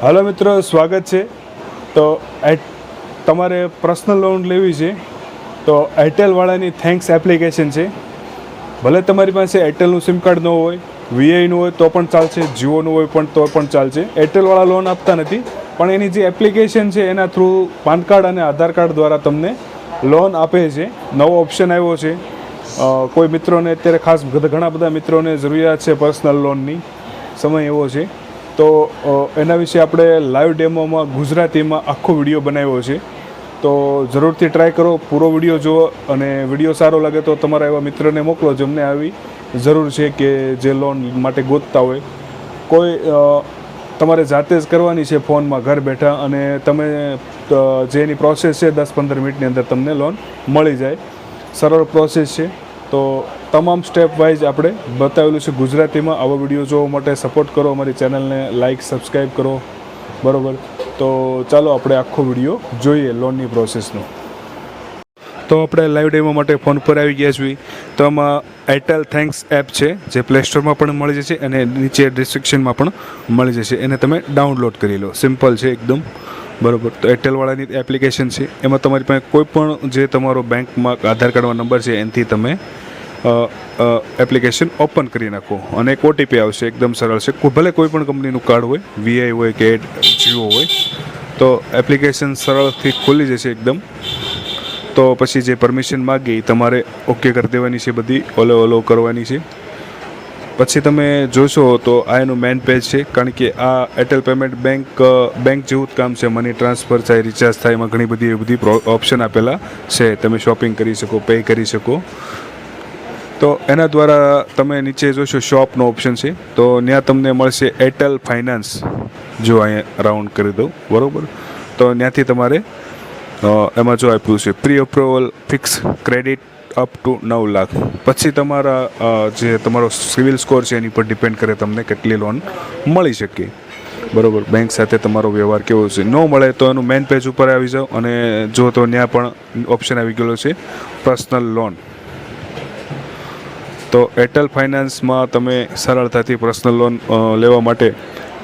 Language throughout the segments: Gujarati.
હાલો મિત્રો, સ્વાગત છે. તો તમારે પર્સનલ લોન લેવી છે, તો એરટેલવાળાની થેન્ક્સ એપ્લિકેશન છે. ભલે તમારી પાસે એરટેલનું સિમ કાર્ડ ન હોય વીઆઈનું હોય, તો પણ ચાલશે જીઓનું હોય પણ તો પણ ચાલશે. એરટેલવાળા લોન આપતા નથી, પણ એની જે એપ્લિકેશન છે, એના થ્રુ પાન કાર્ડ અને આધાર કાર્ડ દ્વારા તમને લોન આપે છે. નવો ઓપ્શન આવ્યો છે. કોઈ મિત્રોને, અત્યારે ખાસ ઘણા બધા મિત્રોને જરૂરિયાત છે પર્સનલ લોનની સમય એવો છે. તો એના વિશે આપણે લાઈવ ડેમોમાં ગુજરાતીમાં આખો વીડિયો બનાવ્યો છે. તો જરૂરથી ટ્રાય કરો, પૂરો વીડિયો જુઓ અને વીડિયો સારો લાગે તો તમારા એવા મિત્રને મોકલો જેમને આવી જરૂર છે કે જે લોન માટે ગોતતા હોય. કોઈ તમારે જાતે જ કરવાની છે ફોનમાં ઘર બેઠા અને તમે જે એની પ્રોસેસ છે દસ પંદર મિનિટની અંદર તમને લોન મળી જાય. સરળ પ્રોસેસ છે. તો તમામ સ્ટેપ વાઇઝ આપણે બતાવેલું છે ગુજરાતીમાં. આવા વીડિયો જોવા માટે સપોર્ટ કરો અમારી ચેનલને લાઇક સબસ્ક્રાઈબ કરો. બરાબર? તો ચાલો આપણે આખો વીડિયો જોઈએ લોનની પ્રોસેસનો તો આપણે લાઈવ ડેમો માટે ફોન પર આવી ગયા છીએ. તો આમાં એરટેલ થેન્ક્સ એપ છે, જે પ્લે સ્ટોરમાં પણ મળી જશે અને નીચે ડિસ્ક્રિપ્શનમાં પણ મળી જશે. એને તમે ડાઉનલોડ કરી લો. સિમ્પલ છે એકદમ. બરોબર? તો એરટેલવાળાની એપ્લિકેશન છે. એમાં તમારી પાસે કોઈ પણ જે તમારો બેંકમાં આધાર કાર્ડમાં નંબર છે, એનાથી તમે એપ્લિકેશન ઓપન કરી નાખો. અને એક ઓટીપી આવશે, એકદમ સરળ છે. ભલે કોઈ પણ કંપનીનું કાર્ડ હોય વીઆઈ હોય કે જીઓ હોય, તો એપ્લિકેશન સરળથી ખુલી જશે એકદમ. તો પછી જે પરમિશન માગી તમારે ઓકે કરી દેવાની છે બધી, ઓલો ઓલો કરવાની છે. પછી તમે જોશો તો આ એનું મેન પેજ છે, કારણ કે આ એરટેલ પેમેન્ટ બેંક બેંક જેવું જ કામ છે. મની ટ્રાન્સફર થાય રિચાર્જ થાય, એમાં ઘણી બધી એવી બધી ઓપ્શન આપેલા છે. તમે શોપિંગ કરી શકો પે કરી શકો. તો એના દ્વારા તમે નીચે જોશો શોપનો ઓપ્શન છે. તો ત્યાં તમને મળશે એરટેલ ફાઇનાન્સ જો અહીંયા રાઉન્ડ કરી દઉં, બરાબર? તો ત્યાંથી તમારે એમાં જો આપ્યું છે pre approval fix credit up to નવ લાખ. પછી તમારા જે તમારો સિવિલ સ્કોર છે એની પર ડિપેન્ડ કરે તમને કેટલી લોન મળી શકે. બરાબર? બેંક સાથે તમારો વ્યવહાર કેવો છે? ન મળે તો એનું મેઇન પેજ ઉપર આવી જાઓ અને જો તો ત્યાં પણ ઓપ્શન આવી ગયેલો છે પર્સનલ લોન તો એરટેલ ફાઇનાન્સમાં તમે સરળતાથી પર્સનલ લોન લેવા માટે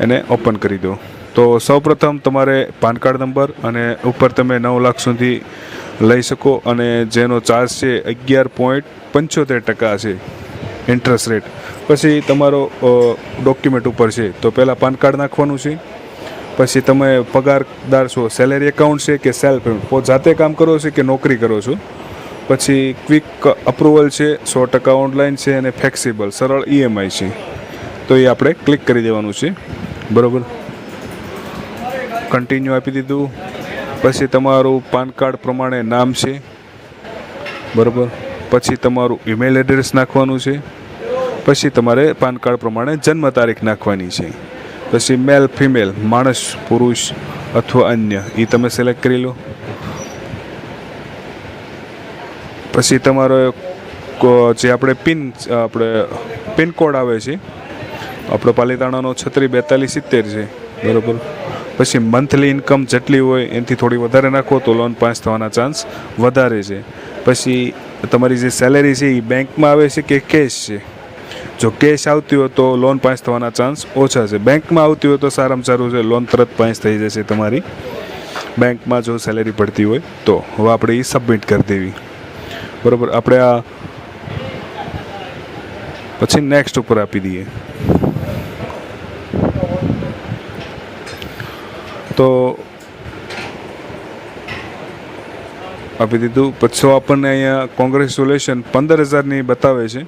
એને ઓપન કરી દો. તો સૌપ્રથમ તમારે પાન કાર્ડ નંબર અને ઉપર તમે નવ લાખ સુધી લઈ શકો અને જેનો ચાર્જ છે અગિયાર પોઈન્ટ પંચોતેર ટકા છે ઇન્ટરેસ્ટ રેટ પછી તમારો ડોક્યુમેન્ટ ઉપર છે. તો પહેલાં પાન કાર્ડ નાખવાનું છે. પછી તમે પગારદાર છો સેલેરી એકાઉન્ટ છે કે સેલ્ફ જાતે કામ કરો છો કે નોકરી કરો છો? પછી ક્વિક અપ્રુવલ છે, સો ટકા ઓનલાઈન છે અને ફ્લેક્સિબલ સરળ ઈએમઆઈ છે. તો એ આપણે ક્લિક કરી દેવાનું છે. બરાબર? કન્ટિન્યુ આપી દીધું. પછી તમારું પાન કાર્ડ પ્રમાણે નામ છે. બરાબર? પછી તમારું ઈમેલ એડ્રેસ નાખવાનું છે. પછી તમારે પાન કાર્ડ પ્રમાણે જન્મ તારીખ નાખવાની છે. પછી મેલ ફિમેલ માણસ, પુરુષ અથવા અન્ય એ તમે સિલેક્ટ કરી લો. પછી તમારો જે આપણે પિન, આપણે પિનકોડ આવે છે, આપણો પાલિતાણાનો છત્રી બેતાલીસ સિત્તેર છે, બરાબર? પછી મંથલી ઇન્કમ જેટલી હોય એનાથી થોડી વધારે નાખો તો લોન પાસ થવાના ચાન્સ વધારે છે. પછી તમારી જે સેલેરી છે એ બેંકમાં આવે છે કે કેશ છે? જો કેશ આવતી હોય તો લોન પાસ થવાના ચાન્સ ઓછા છે. બેંકમાં આવતી હોય તો સારામાં સારું છે, લોન તરત પાસ થઈ જશે તમારી. બેંકમાં જો સેલેરી પડતી હોય તો હવે આપણે એ સબમિટ કરી દેવી. બરાબર, આપણે આ પછી નેક્સ્ટ ઉપર આપી દઈએ. તો આપી દીધું. પછી આપણને અહીંયા કોંગ્રેચ્યુલેશન પંદર હજારની બતાવે છે.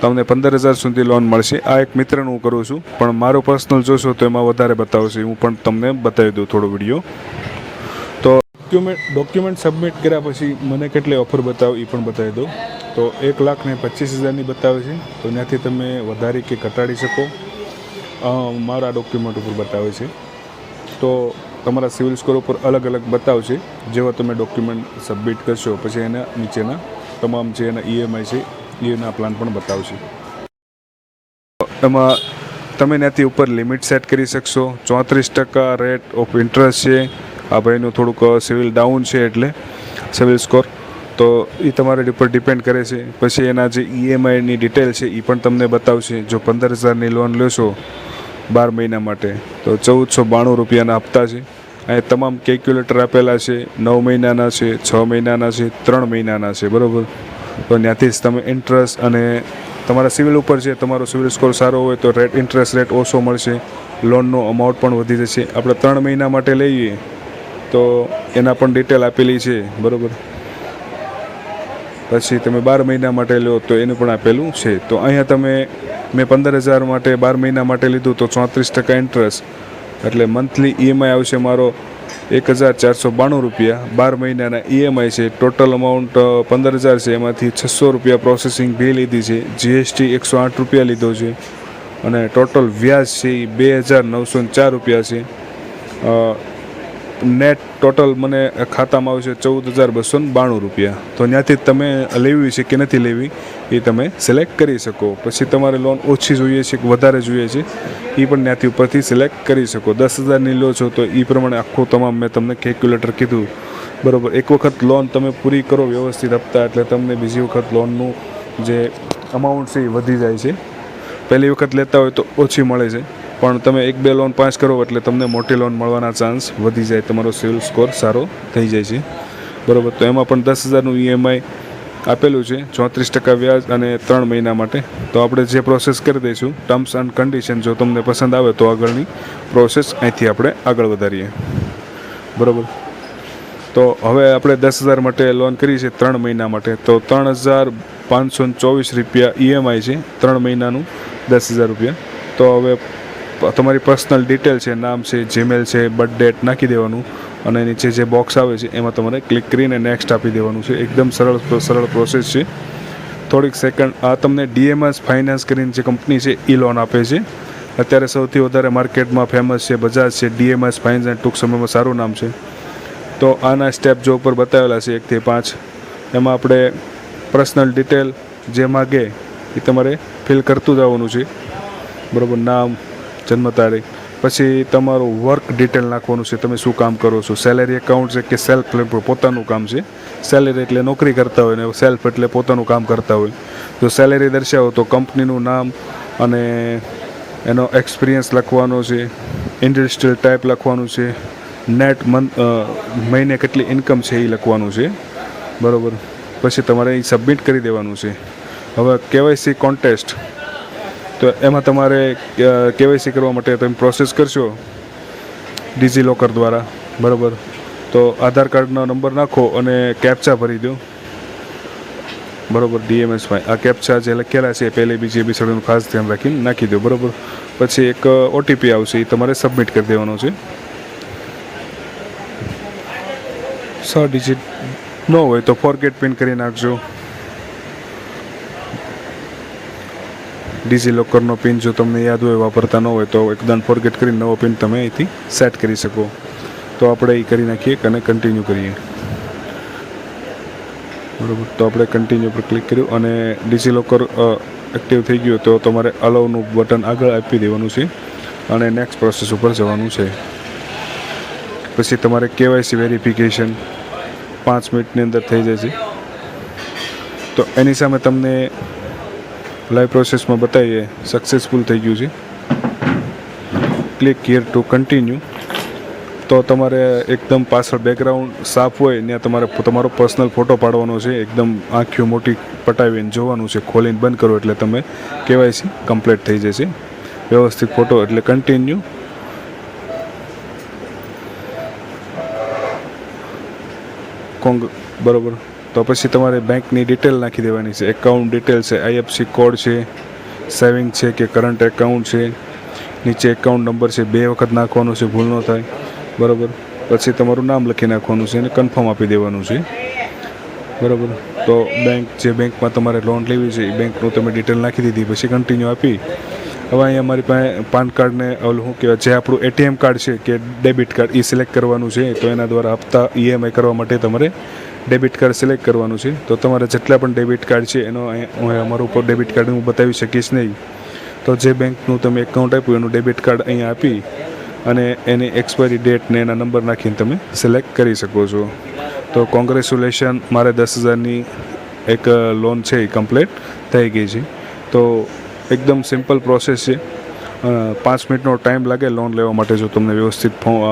તમને પંદર હજાર સુધી લોન મળશે. આ એક મિત્રનું હું કરું છું. પણ મારો પર્સનલ જોશો તો એમાં વધારે બતાવશે. હું પણ તમને બતાવી દઉં થોડો વીડિયો ડોક્યુમેન્ટ ડોક્યુમેન્ટ સબમિટ કર્યા પછી મને કેટલી ઓફર બતાવો એ પણ બતાવી દઉં. તો એક લાખ ને પચીસ હજારની બતાવે છે. તો ત્યાંથી તમે વધારી કે ઘટાડી શકો. મારા ડોક્યુમેન્ટ ઉપર બતાવે છે. તો તમારા સિવિલ સ્કોર ઉપર અલગ અલગ બતાવશે જેવા તમે ડોક્યુમેન્ટ સબમિટ કરશો, પછી એના નીચેના તમામ જે એના ઈએમઆઈ છે એના પ્લાન પણ બતાવશે એમાં તમે ત્યાંથી ઉપર લિમિટ સેટ કરી શકશો. ચોત્રીસ ટકા રેટ ઓફ ઇન્ટરેસ્ટ છે. ભાઈનું થોડુંક સિવિલ ડાઉન છે એટલે સિવિલ સ્કોર તો એ તમારા ઉપર ડિપેન્ડ કરે છે. પછી એના જે ઈએમઆઈની ડિટેલ છે એ પણ તમને બતાવશે. જો પંદર હજારની લોન લેશો બાર મહિના માટે, તો ચૌદસો બાણું રૂપિયાના હપ્તા છે. અહીં તમામ કેલ્ક્યુલેટર આપેલા છે, નવ મહિનાના છે, છ મહિનાના છે, ત્રણ મહિનાના છે, બરાબર? તો ત્યાંથી જ તમે ઇન્ટરેસ્ટ અને તમારા સિવિલ ઉપર છે તમારો સિવિલ સ્કોર સારો હોય તો રેટ ઇન્ટરેસ્ટ રેટ ઓછો મળશે. લોનનો અમાઉન્ટ પણ વધી જશે. આપણે ત્રણ મહિના માટે લઈએ તો એના પણ ડિટેલ આપેલી છે, બરાબર? પછી તમે બાર મહિના માટે લો તો એનું પણ આપેલું છે. તો અહીંયા તમે, મેં પંદર હજાર માટે બાર મહિના માટે લીધું તો ચોત્રીસ ટકા ઇન્ટરેસ્ટ એટલે મંથલી ઈએમઆઈ આવશે મારો એક હજાર ચારસો બાણું રૂપિયા. બાર મહિનાના ઈએમઆઈ છે ટોટલ અમાઉન્ટ પંદર હજાર છે. એમાંથી છસો રૂપિયા પ્રોસેસિંગ ફી લીધી છે. જીએસટી એકસો આઠ રૂપિયા લીધો છે. અને ટોટલ વ્યાજ છે એ બે હજાર નવસો ચાર રૂપિયા છે. નેટ ટોટલ મને ખાતામાં આવશે ચૌદ હજાર બસો બાણું રૂપિયા. તો ત્યાંથી તમે લેવી છે કે નથી લેવી, એ તમે સિલેક્ટ કરી શકો. પછી તમારે લોન ઓછી જોઈએ છે કે વધારે જોઈએ છે, એ પણ ત્યાંથી ઉપરથી સિલેક્ટ કરી શકો. દસ હજારની લો છો તો એ પ્રમાણે આખું તમામ મેં તમને કેલ્ક્યુલેટર કીધું. બરાબર, એક વખત લોન તમે પૂરી કરો વ્યવસ્થિત હપ્તા એટલે તમને બીજી વખત લોનનું જે અમાઉન્ટ છે એ વધી જાય છે. પહેલી વખત લેતા હોય તો ઓછી મળે છે. પણ તમે એક બે લોન પાસ કરો એટલે તમને મોટી લોન મળવાના ચાન્સ વધી જાય, તમારો સિવિલ સ્કોર સારો થઈ જાય છે. બરાબર, તો એમાં પણ દસ હજારનું ઈએમઆઈ આપેલું છે, ચોત્રીસ ટકા વ્યાજ અને ત્રણ મહિના માટે. તો આપણે જે પ્રોસેસ કરી દઈશું ટર્મ્સ એન્ડ કન્ડિશન જો તમને પસંદ આવે તો આગળની પ્રોસેસ અહીંથી આપણે આગળ વધારીએ. બરાબર. તો હવે આપણે દસ હજાર માટે લોન કરી છે ત્રણ મહિના માટે. તો ત્રણ હજાર પાંચસો ચોવીસ રૂપિયા ઈએમઆઈ છે, ત્રણ મહિનાનું દસ હજાર રૂપિયા. તો હવે તમારી પર્સનલ ડિટેલ છે, નામ છે જીમેલ છે બર્થ ડેટ નાખી દેવાનું અને નીચે જે બોક્સ આવે છે, એમાં તમારે ક્લિક કરીને નેક્સ્ટ આપી દેવાનું છે. એકદમ સરળ સરળ પ્રોસેસ છે. થોડીક સેકન્ડ આ તમને ડીએમએસ ફાઇનાન્સ કરીને જે કંપની છે એ લોન આપે છે. અત્યારે સૌથી વધારે માર્કેટમાં ફેમસ છે બજાજ છે ડીએમએસ ફાઇનાન્સ ટૂંક સમયમાં સારું નામ છે. તો આના સ્ટેપ જો ઉપર બતાવેલા છે એકથી પાંચ. એમાં આપણે પર્સનલ ડિટેલ જે માગે એ તમારે ફિલ કરતું જવાનું છે. બરાબર, નામ જન્મ તારીખ, પછી તમારું વર્ક ડિટેલ નાખવાનું છે, તમે શું કામ કરો છો? સેલેરી એકાઉન્ટ છે કે સેલ્ફ પોતાનું કામ છે? સેલેરી એટલે નોકરી કરતા હોય ને સેલ્ફ એટલે પોતાનું કામ કરતા હોય. જો સેલેરી દર્શાવો તો કંપનીનું નામ અને એનો એક્સપિરિયન્સ લખવાનો છે ઇન્ડસ્ટ્રીયલ ટાઈપ લખવાનું છે નેટ મંથ મહિને કેટલી ઇન્કમ છે એ લખવાનું છે. બરાબર? પછી તમારે એ સબમિટ કરી દેવાનું છે. હવે કેવાયસી કોન્ટેસ્ટ તો એમાં તમારે કેવાયસી કરવા માટે તમે પ્રોસેસ કરશો ડિજી લોકર દ્વારા, બરાબર? તો આધાર કાર્ડનો નંબર નાખો અને કેપ્ચા ભરી દો. બરોબર ડીએમએસમાં આ કેપ્ચા જે લખેલા છે, પહેલી, બીજી એપિસોડનું ખાસ ધ્યાન રાખીને નાખી દો, બરોબર? પછી એક ઓટીપી આવશે એ તમારે સબમિટ કરી દેવાનો છે. છ ડિજિટ ન હોય તો ફોરગેટ પિન કરી નાખજો. ડિજી લોકરનો પિન જો તમને યાદ હોય, વાપરતા ન હોય, તો એકદમ ફોરગેટ કરીને નવો પિન તમે અહીંથી સેટ કરી શકો. તો આપણે એ કરી નાખીએ અને કન્ટિન્યુ કરીએ. બરાબર? તો આપણે કન્ટિન્યુ પર ક્લિક કર્યું અને ડિજી લોકર એક્ટિવ થઈ ગયું તો તમારે અલાઉનું બટન આગળ આપી દેવાનું છે અને નેક્સ્ટ પ્રોસેસ ઉપર જવાનું છે. પછી તમારે કેવાયસી વેરિફિકેશન પાંચ મિનિટની અંદર થઈ જશે તો એની સામે તમને લાઈવ પ્રોસેસમાં બતાવીએ સક્સેસફુલ થઈ ગયું છે. ક્લિક હિયર ટુ કન્ટિન્યુ તો તમારે એકદમ પાછળ બેકગ્રાઉન્ડ સાફ હોય, ત્યાં તમારે તમારો પર્સનલ ફોટો પાડવાનો છે, એકદમ આંખીઓ મોટી પટાવીને જોવાનું છે, ખોલીને બંધ કરો એટલે તમે કેવાયસી કમ્પ્લીટ થઈ જશે. વ્યવસ્થિત ફોટો એટલે કન્ટિન્યુ કોંગ બરોબર. તો પછી તમારે બેંકની ડિટેલ નાખી દેવાની છે. એકાઉન્ટ ડિટેલ છે આઈએફસી કોડ છે સેવિંગ છે કે કરંટ એકાઉન્ટ છે, નીચે એકાઉન્ટ નંબર છે, બે વખત નાખવાનો છે, ભૂલ ન થાય. બરાબર? પછી તમારું નામ લખી નાખવાનું છે અને કન્ફર્મ આપી દેવાનું છે. બરાબર? તો બેંક જે બેંકમાં તમારે લોન લેવી છે, એ બેંકનું તમે ડિટેલ નાખી દીધી, પછી કન્ટિન્યુ આપી. હવે અહીંયા મારી પાસે પાન કાર્ડને ઓલું શું કહેવાય, જે આપણું એટીએમ કાર્ડ છે, કે ડેબિટ કાર્ડ એ સિલેક્ટ કરવાનું છે. તો એના દ્વારા હપ્તા ઈએમઆઈ કરવા માટે તમારે ડેબિટ કાર્ડ સિલેક્ટ કરવાનું છે. તો તમારે જેટલા પણ ડેબિટ કાર્ડ છે, એનો હું અમારું ઉપર ડેબિટ કાર્ડ હું બતાવી શકીશ નહીં. તો જે બેંકનું તમે એકાઉન્ટ આપ્યું, એનું ડેબિટ કાર્ડ અહીંયા આપી અને એની એક્સપાયરી ડેટ ને એના નંબર નાખીને તમે સિલેક્ટ કરી શકો છો. તો કોંગ્રેચ્યુલેશન મારે દસ હજારની એક લોન છે એ કમ્પ્લીટ થઈ ગઈ છે. તો એકદમ સિમ્પલ પ્રોસેસ છે. પાંચ મિનિટનો ટાઈમ લાગે લોન લેવા માટે જો તમને વ્યવસ્થિત ફોર્મ